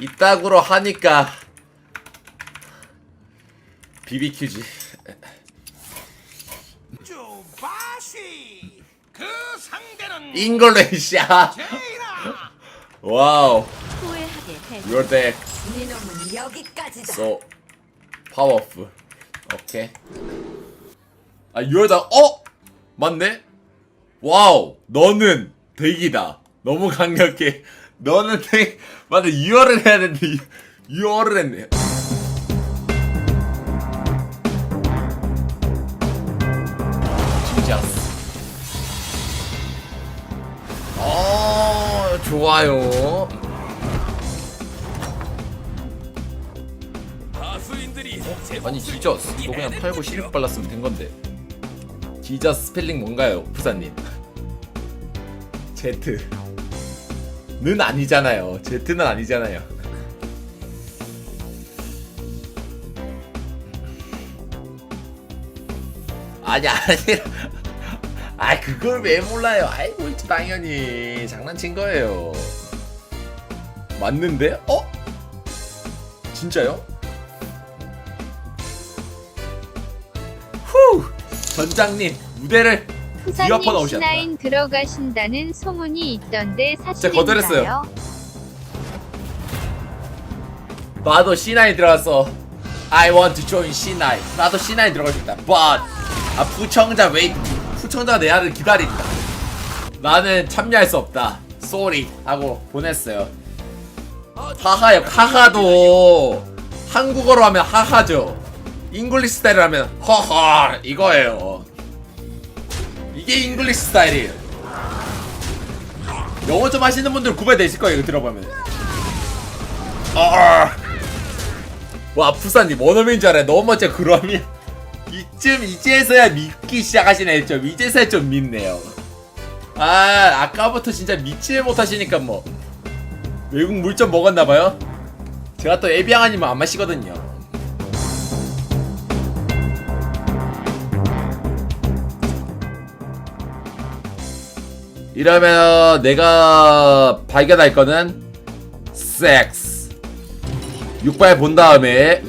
이따구로 하니까 BBQ지. 주바시 그 상대는. 제이나 와우. 후회하게 해. Your deck 네 놈은 여기까지다. so powerful. 오케이. 아, you're the 어? 맞네. 와우. 너는 대기다. 너무 강력해. 너는 대 맞아. 유어를 해야 되는데 유어를 했네. 진짜. 어, 좋아요. 다수인들이 아니 지저스 이거 그냥 팔고 시립 발랐으면 된 건데 지저스 스펠링 뭔가요 부사님 제트 는 아니잖아요. 제트는 아니잖아요. 아니 아니. 아 그걸 왜 몰라요? 아이고 당연히 장난친 거예요. 맞는데? 어? 진짜요? 후! 전장님 무대를 뒤엎어 후사님 나오셨다. C9 들어가신다는 소문이 있던데 진짜 거절했어요. 사실인가요? 나도 C9 들어갔어. I want to join C9. 나도 C9 들어갈 수 있다. But 아 부청자 웨이 부청자 내 아를 기다린다. 나는 참여할 수 없다. Sorry 하고 보냈어요. 하하요. 하하도 한국어로 하면 하하죠. 잉글리시 스타일을 하면 허허 이거예요. 이게 잉글리시 스타일이에요. 영어 좀 하시는 분들 있을 거예요. 이거 들어보면. 아. 와 부사님 원어민인 줄 알아요. 너무 멋져 그럼이 이쯤 이제서야 믿기 시작하시네 좀 이제서야 좀 믿네요. 아 아까부터 진짜 믿지 못하시니까 뭐 외국 물좀 먹었나봐요. 제가 또 에비앙 아니면 안 마시거든요. 이러면 내가 발견할 거는 섹스. 육발 본 다음에